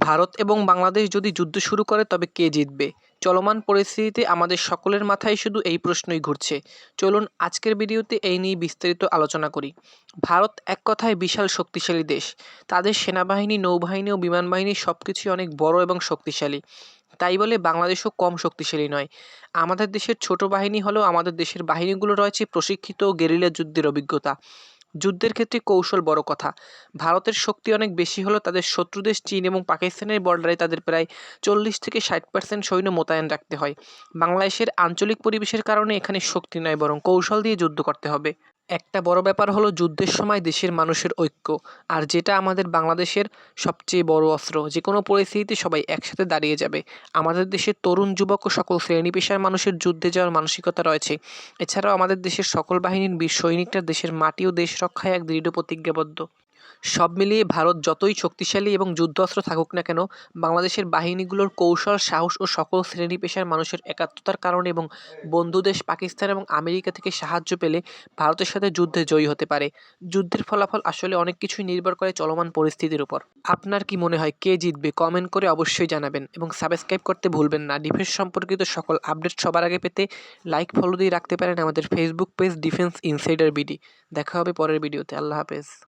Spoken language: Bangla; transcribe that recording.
ভারত এবং বাংলাদেশ যদি যুদ্ধ শুরু করে, তবে কে জিতবে? চলমান পরিস্থিতিতে আমাদের সকলের মাথায় শুধু এই প্রশ্নই ঘুরছে। চলুন আজকের ভিডিওতে এই নিয়ে বিস্তারিত আলোচনা করি। ভারত এক কথায় বিশাল শক্তিশালী দেশ। তাদের সেনাবাহিনী, নৌবাহিনী ও বিমান বাহিনী সব কিছুই অনেক বড় এবং শক্তিশালী। তাই বলে বাংলাদেশও কম শক্তিশালী নয়। আমাদের দেশের ছোট বাহিনী হলেও আমাদের দেশের বাহিনীগুলো রয়েছে প্রশিক্ষিত ও গেরিলা যুদ্ধের অভিজ্ঞতা। যুদ্ধের ক্ষেত্রে কৌশল বড় কথা। ভারতের শক্তি অনেক বেশি হলেও তাদের শত্রু দেশ চীন এবং পাকিস্তানের বর্ডারে তাদের প্রায় চল্লিশ থেকে ষাট পার্সেন্ট সৈন্য মোতায়েন রাখতে হয়। বাংলাদেশের আঞ্চলিক পরিবেশের কারণে এখানে শক্তি নয়, বরং কৌশল দিয়ে যুদ্ধ করতে হবে। একটা বড় ব্যাপার হলো যুদ্ধের সময় দেশের মানুষের ঐক্য, আর যেটা আমাদের বাংলাদেশের সবচেয়ে বড় অস্ত্র যে কোনো পরিস্থিতিতে সবাই একসাথে দাঁড়িয়ে যাবে। আমাদের দেশের তরুণ যুবক ও সকল শ্রেণি পেশার মানুষের যুদ্ধে যাওয়ার মানসিকতা রয়েছে। এছাড়াও আমাদের দেশের সকল বাহিনীর বীর সৈনিকরা দেশের মাটি ও দেশ রক্ষায় এক দৃঢ় প্রতিজ্ঞাবদ্ধ। সব মিলিয়ে ভারত যতই শক্তিশালী এবং যুদ্ধাস্ত্র থাকুক না কেন, বাংলাদেশের বাহিনীগুলোর কৌশল, সাহস ও সকল শ্রেণি পেশার মানুষের একাত্মতার কারণে এবং বন্ধু দেশ পাকিস্তান এবং আমেরিকা থেকে সাহায্য পেলে ভারতের সাথে যুদ্ধে জয়ী হতে পারে। যুদ্ধের ফলাফল আসলে অনেক কিছুই নির্ভর করে চলমান পরিস্থিতির উপর। আপনার কি মনে হয়, কে জিতবে কমেন্ট করে অবশ্যই জানাবেন এবং সাবস্ক্রাইব করতে ভুলবেন না। ডিফেন্স সম্পর্কিত সকল আপডেট সবার আগে পেতে লাইক, ফলো দিয়ে রাখতে পারেন আমাদের Facebook page defence insider BD. দেখা হবে পরের ভিডিওতে। আল্লাহ হাফেজ।